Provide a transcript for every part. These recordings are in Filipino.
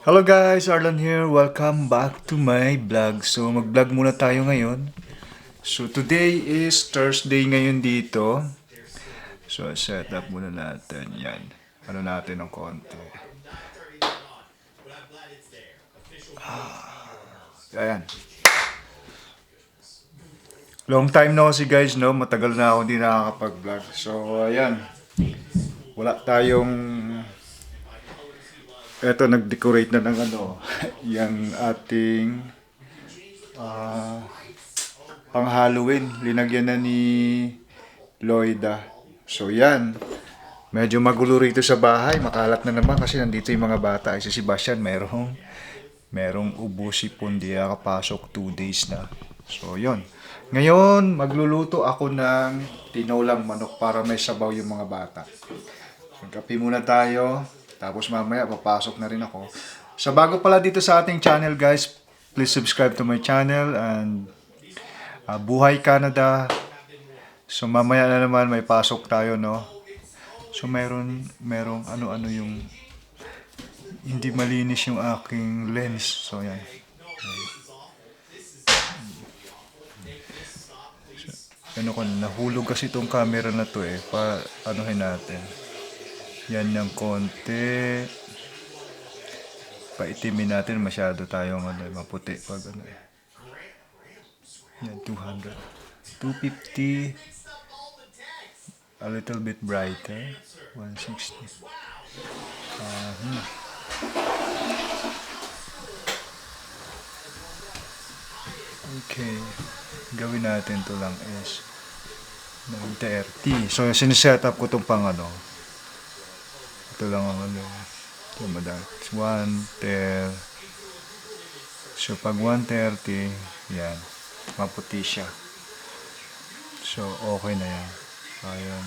Hello guys, Arlan here. Welcome back to my vlog. So mag-vlog muna tayo ngayon. So today is Thursday ngayon dito. So set up muna natin yan. Ano natin ng konti. Ah, ayan. Long time no si guys, no? Matagal na ako hindi nakakapag-vlog. So ayan. Wala tayong Eto, nag-decorate na ng ano, yung ating ah pang Halloween. Linagyan na ni Lloyda. So, yan. Medyo magulo rito sa bahay. Makalat na naman kasi nandito yung mga bata. Ay, si Sebastian, merong, merong ubo si Pundi. Kapasok two days na. So, yon Ngayon, magluluto ako ng tinolang manok para may sabaw yung mga bata. Kape muna tayo. Tapos mamaya papasok na rin ako. Sa bago pala dito sa ating channel guys, please subscribe to my channel and uh, Buhay Canada. So mamaya na naman may pasok tayo no. So meron merong ano-ano yung hindi malinis yung aking lens. So yan. So, ano ko, nahulog kasi itong camera na to eh. Pa, anuhin natin. Yan ng konti. Paitimin natin masyado tayong ano, maputi pag ano. eh. Yan, 200. 250. A little bit brighter. 160. Ah, hmm. Okay. Gawin natin to lang is 930. So, siniset up ko itong pang ano, ito lang ang ano. Ito madami. 130. So, pag 130, yan. Maputi siya. So, okay na yan. Ayan.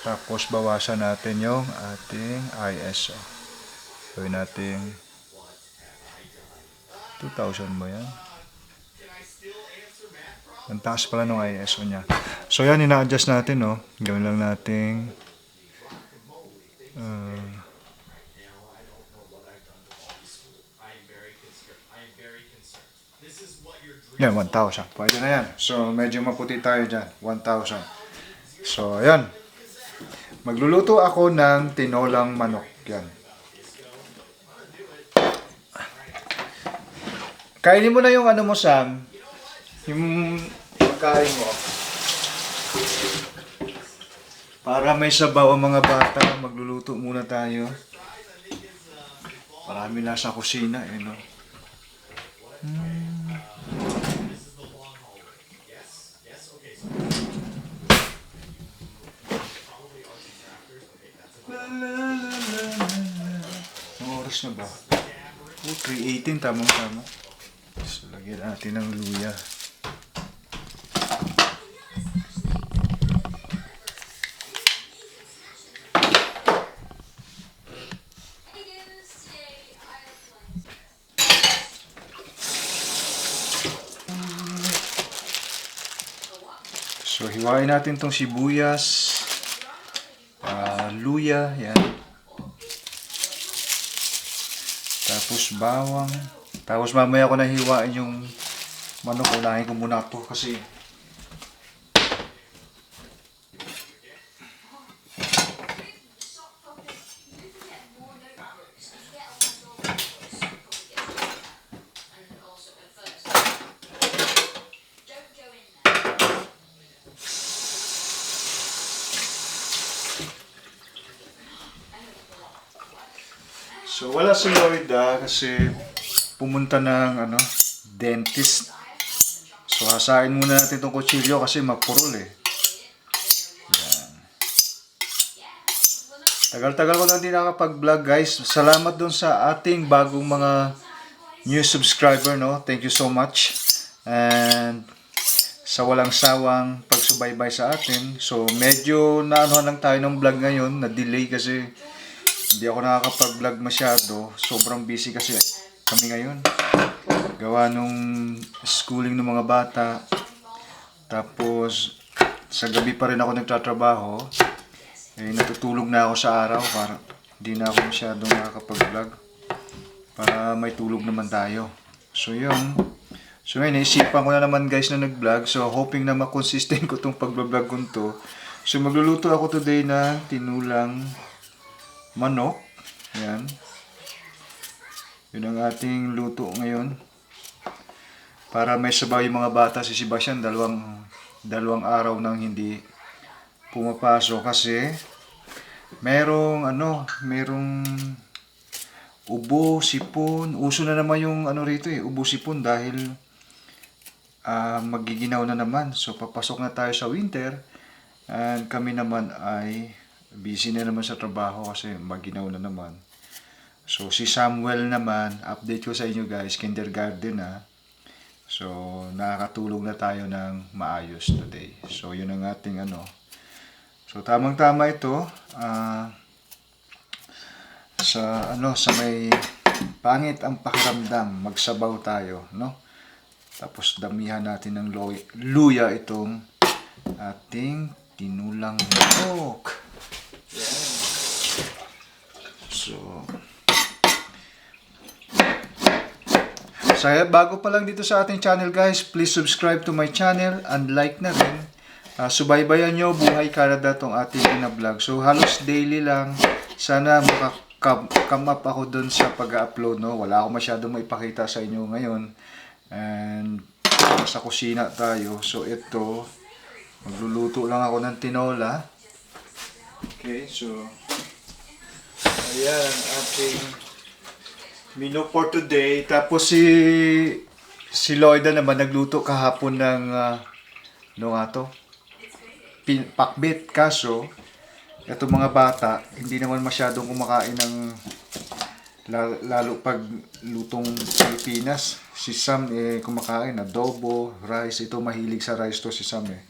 Tapos, bawasan natin yung ating ISO. Gawin natin 2,000 mo yan. Ang taas pala ng ISO niya. So, yan, ina-adjust natin, no? Gawin lang natin Uh, yan, 1,000. Pwede na yan. So, medyo maputi tayo dyan. 1,000. So, ayan. Magluluto ako ng tinolang manok. Yan. Kainin mo na yung ano mo, Sam. Yung pagkain mo. Para may sabaw ang mga bata, magluluto muna tayo. Marami na sa kusina, eh, no? Hmm. Anong oras na ba? Oh, 3.18, tamang-tama. So, lagyan natin ng luya. So, hiwain natin tong sibuyas, ah, luya, yan. Tapos bawang. Tapos mamaya ko na hiwain yung manok. Unahin ko muna to kasi So wala si Lloyda kasi pumunta ng ano, dentist. So hasain muna natin itong kutsilyo kasi mapurol eh. Tagal-tagal ko lang din nakapag-vlog guys. Salamat dun sa ating bagong mga new subscriber no. Thank you so much. And sa walang sawang pagsubaybay sa atin. So medyo naanohan lang tayo ng vlog ngayon, na-delay kasi hindi ako nakakapag-vlog masyado. Sobrang busy kasi kami ngayon. Gawa nung schooling ng mga bata. Tapos, sa gabi pa rin ako nagtatrabaho. Eh, natutulog na ako sa araw para Hindi na ako masyadong nakakapag-vlog. Para may tulog naman tayo. So yun. So ngayon, naisipan ko na naman guys na nag-vlog. So hoping na makonsistent ko itong pag-vlog ko to. So magluluto ako today na tinulang manok. Yan. Yun ang ating luto ngayon. Para may sabaw yung mga bata si Sebastian. Dalawang, dalawang araw nang hindi pumapasok kasi merong ano, merong ubo, sipon. Uso na naman yung ano rito eh, ubo, sipon dahil ah magiginaw na naman. So papasok na tayo sa winter and kami naman ay busy na naman sa trabaho kasi maginaw na naman. So si Samuel naman, update ko sa inyo guys, kindergarten na. So nakakatulong na tayo ng maayos today. So yun ang ating ano. So tamang-tama ito. ah sa ano sa may pangit ang pakiramdam, magsabaw tayo, no? Tapos damihan natin ng luya itong ating tinulang manok. Yan. So, Saya bago pa lang dito sa ating channel guys, please subscribe to my channel and like na rin. Ah, subaybayan nyo buhay Canada tong ating ina-vlog. So halos daily lang. Sana makakam up ako dun sa pag-upload. No? Wala ako masyadong maipakita sa inyo ngayon. And sa kusina tayo. So ito, magluluto lang ako ng tinola. Okay, so ayan ating menu for today. Tapos si si Lloyda naman nagluto kahapon ng uh, ano nga to? Pin, pakbit. Kaso, itong mga bata, hindi naman masyadong kumakain ng la- lalo pag lutong Pilipinas. Si Sam eh kumakain adobo, rice. Ito mahilig sa rice to si Sam eh.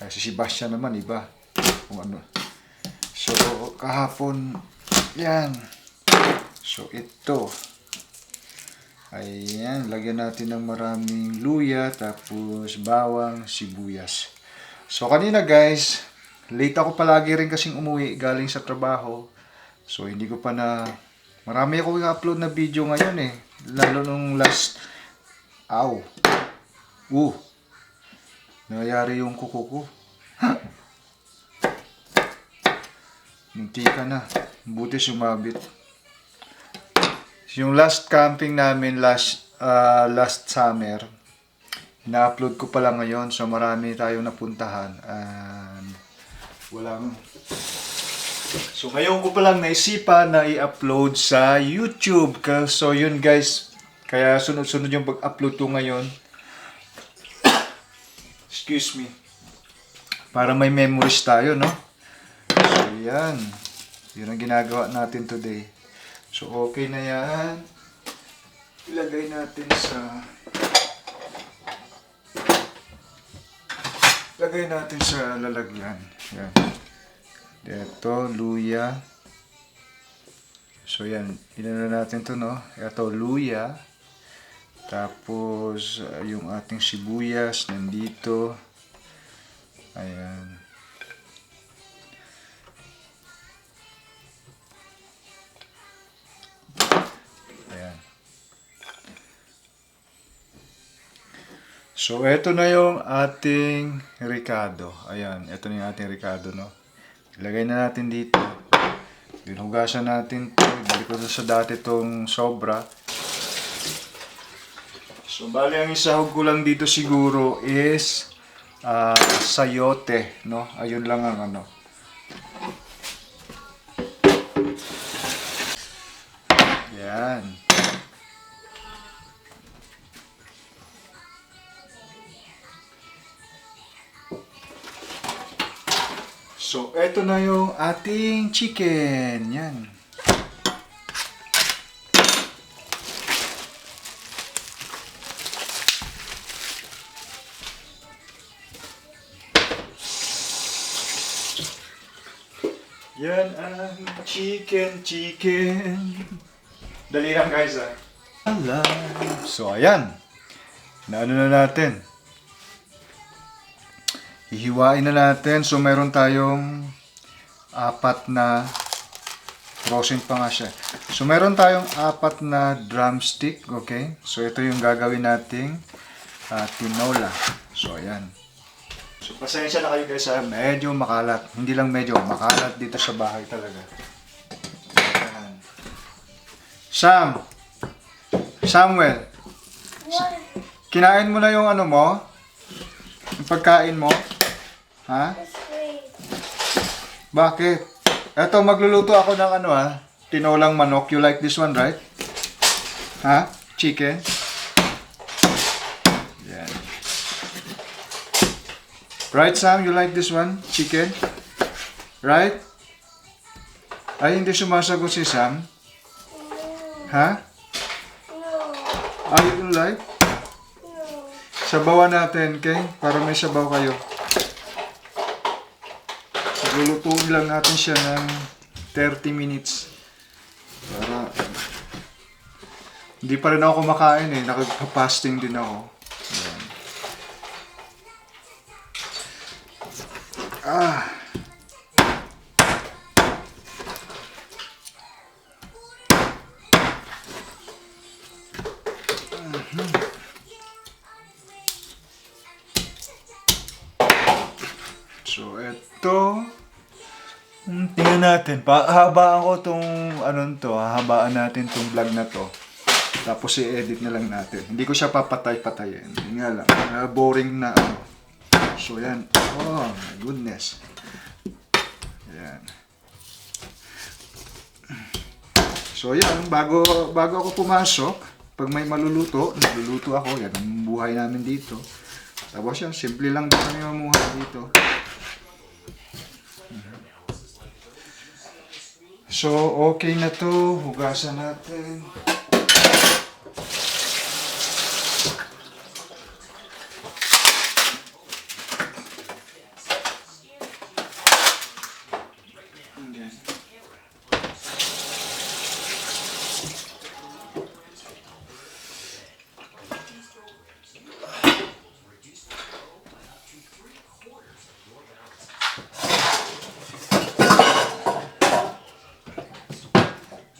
Eh, si Sebastian naman iba. Kung ano. So, kahapon, yan. So, ito. Ayan, lagyan natin ng maraming luya, tapos bawang, sibuyas. So kanina guys, late ako palagi rin kasing umuwi galing sa trabaho. So hindi ko pa na, marami ako i-upload na video ngayon eh. Lalo nung last, aw, uh, nangyayari yung kuko ko. Munti ka na, buti sumabit. Yung last camping namin last ah, last summer, na-upload ko pa lang ngayon. So marami tayong napuntahan. And walang So ngayon ko pa lang naisipan na i-upload sa YouTube. So yun guys, kaya sunod-sunod yung pag-upload ko ngayon. Excuse me. Para may memories tayo, no? So yan. Yun ang ginagawa natin today. So, okay na yan. Ilagay natin sa... Lagay natin sa lalagyan. Yan. Ito, luya. So, yan. Inano natin to no? Ito, luya. Tapos, uh, yung ating sibuyas nandito. Ayan. Ayan. So, eto na yung ating Ricardo. Ayan, eto na yung ating Ricardo, no? Ilagay na natin dito. Dinugasan natin to. Balik ko sa dati tong sobra. So, bali ang isahog ko lang dito siguro is ah, sayote, no? Ayun lang ang ano. So, eto na yung ating chicken. Yan. Yan ang chicken, chicken. Dali lang guys ah. So ayan. Naano na natin. Hihiwain na natin. So meron tayong apat na Frozen pa nga siya. So, meron tayong apat na drumstick, okay? So, ito yung gagawin nating ah, tinola. So, ayan. So, pasensya na kayo guys ha. Medyo makalat. Hindi lang medyo, makalat dito sa bahay talaga. Ayan. Sam! Samuel! What? Kinain mo na yung ano mo? Yung pagkain mo? Ha? Bakit? Eto, magluluto ako ng ano ha? Tinolang manok. You like this one, right? Ha? Chicken? Yan. Right, Sam? You like this one? Chicken? Right? Ay, hindi sumasagot si Sam? Ha? No. Ah, you don't like? No. Sabawan natin, okay? Para may sabaw kayo. Lulutuin lang natin siya ng 30 minutes. Para... Hindi pa rin ako kumakain eh. Nakapasting din ako. Ayan. Ah! So, eto. Hmm, tingnan natin. Pahabaan ko tong ano to, hahabaan natin tong vlog na to. Tapos i-edit na lang natin. Hindi ko siya papatay-patayin. Yun nga lang. ah, boring na ano. So, yan. Oh, my goodness. Yan. So, yan. Bago, bago ako pumasok, pag may maluluto, nagluluto ako. Yan ang buhay namin dito. Tapos yan, simple lang din kami mamuhay dito. So, okay na to. Hugasan natin. Ayan.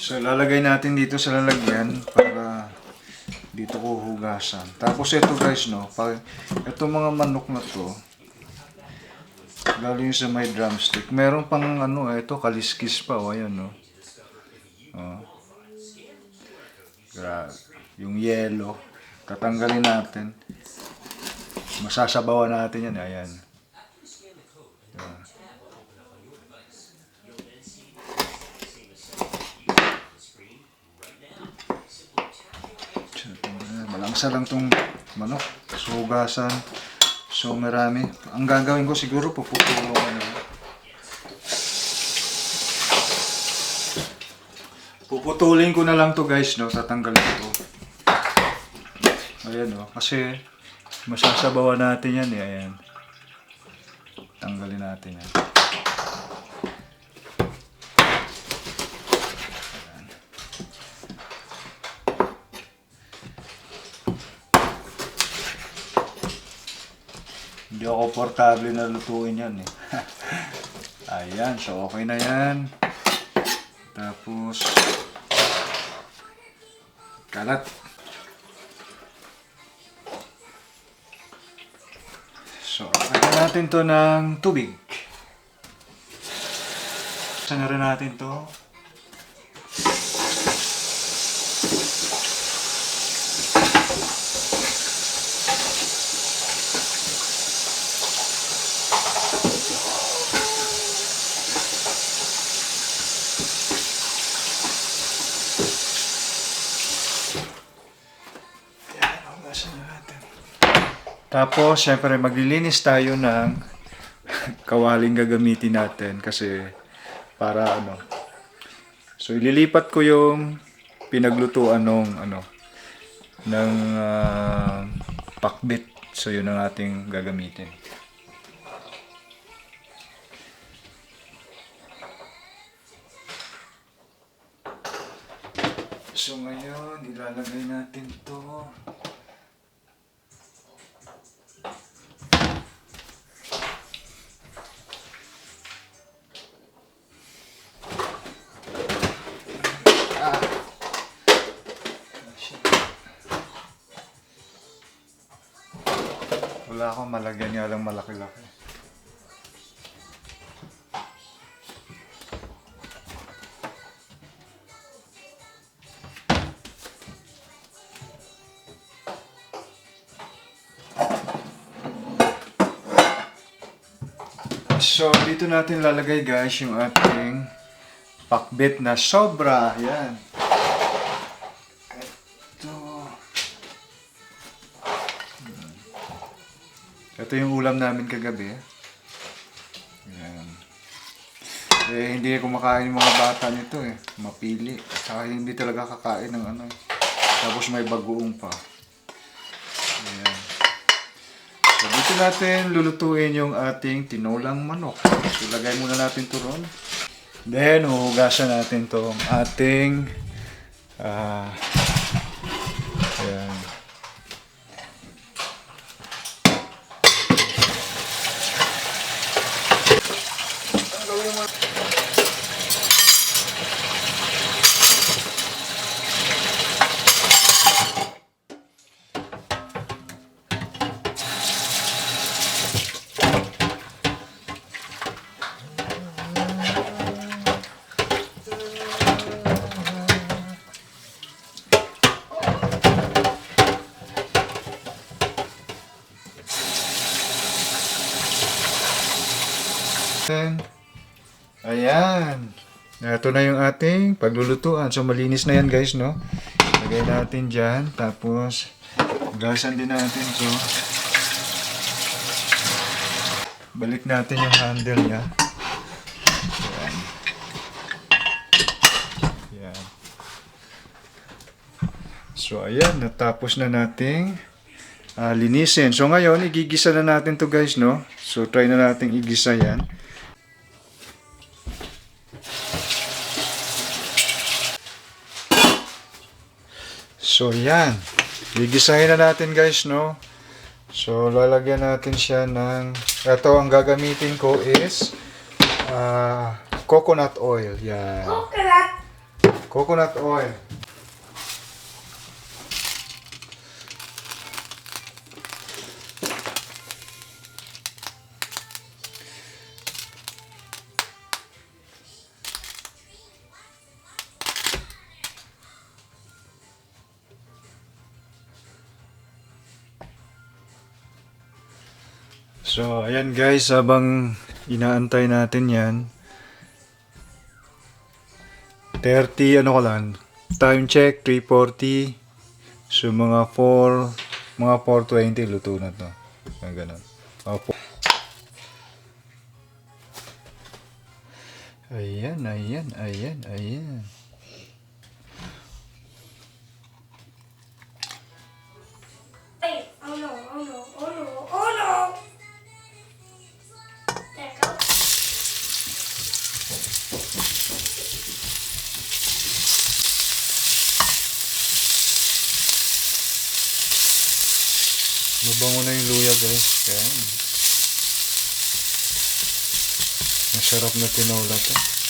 So, lalagay natin dito sa lalagyan para dito ko hugasan. Tapos ito guys, no, pag ito mga manok na to, lalo yung sa may drumstick, meron pang ano, ito kaliskis pa, o ayan, no. Oh. Grabe. Yung yellow, tatanggalin natin. Masasabawan natin yan. Ayan. Malangsa lang tong manok. So, hugasan. So, marami. Ang gagawin ko siguro, puputulong ano. Puputulin ko na lang to guys, no? Tatanggalin ko. Ayan, no? Kasi, masasabawan natin yan, eh. Ayan. Tanggalin natin yan. Hindi ako komportable na lutuin yan eh. Ayan, so okay na yan. Tapos, kalat. So, lagyan natin to ng tubig. Saan na rin natin to? Yan, hugasan na natin. Tapos, syempre, maglilinis tayo ng kawaling gagamitin natin kasi para ano. So, ililipat ko yung pinaglutuan ng ano ng ah, pakbit. So, yun ang ating gagamitin. So, ngayon, ilalagay natin to. Nga lang malaki-laki. So, dito natin lalagay guys yung ating pakbet na sobra. Yan. Ito yung ulam namin kagabi. Yan. Eh, hindi kumakain yung mga bata nito eh. Mapili. Saka hindi talaga kakain ng ano eh. Tapos may bagoong pa. Ayan. So, dito natin lulutuin yung ating tinulang manok. So, lagay muna natin ito ron. Then, huhugasan natin tong ating ah paglulutuan. So, malinis na yan guys, no? Lagay natin dyan. Tapos, gasan din natin to. Balik natin yung handle niya. Ayan. Ayan. So, ayan. Natapos na nating ah, linisin. So, ngayon, igigisa na natin to guys, no? So, try na nating igisa yan. So, yan. Gigisahin na natin guys, no? So, lalagyan natin siya ng... Ito, ang gagamitin ko is ah, coconut oil. Yan. Coconut. Coconut oil. So, ayan guys, habang inaantay natin yan, 30, ano ko lang, time check, 340. So, mga 4, mga 420, luto na to. Mga ganun. Opo. Ayan, ayan, ayan, ayan. Masarap na tinola to.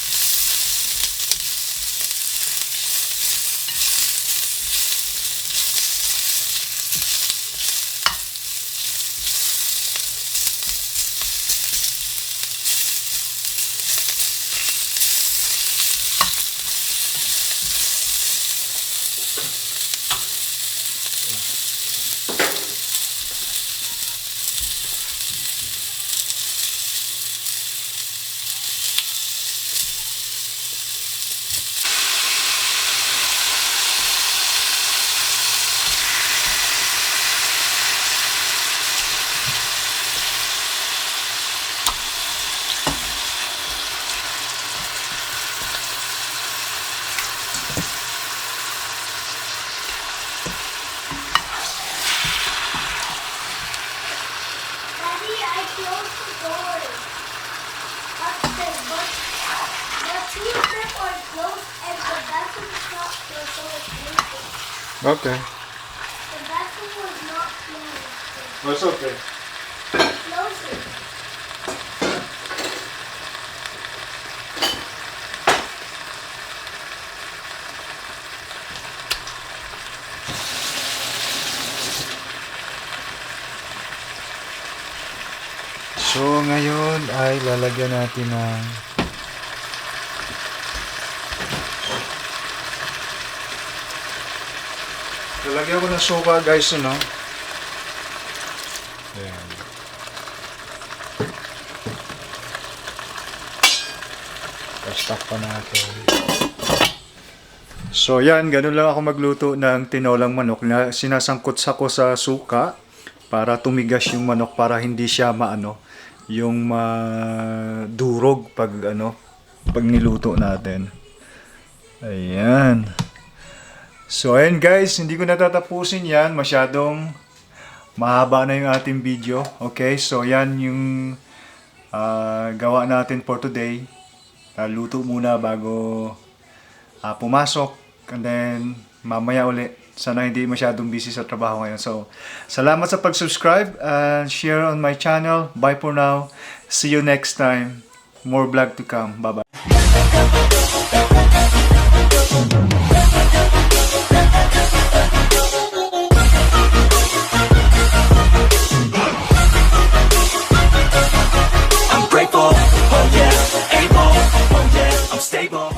Daddy, I closed the door. That's the but the two zip are closed and the bathroom's not closed, so it's leaking. Okay. The bathroom was not closed. That's okay. Close it. So, ngayon ay lalagyan natin ng Lalagyan ko ng suka guys, ano? Ayan. Tapos pa natin. So yan, ganun lang ako magluto ng tinolang manok na sinasangkot sa ko sa suka para tumigas yung manok para hindi siya maano yung madurog pag ano pag niluto natin. Ayan. So ayan guys, hindi ko natatapusin yan. Masyadong mahaba na yung ating video. Okay, so yan yung ah, gawa natin for today. Ah, luto muna bago ah, pumasok. And then, mamaya uli. Sana hindi masyadong busy sa trabaho ngayon. So, salamat sa pag-subscribe and share on my channel. Bye for now. See you next time. More vlog to come. Bye-bye. able, oh yeah, able, oh, oh yeah, I'm stable.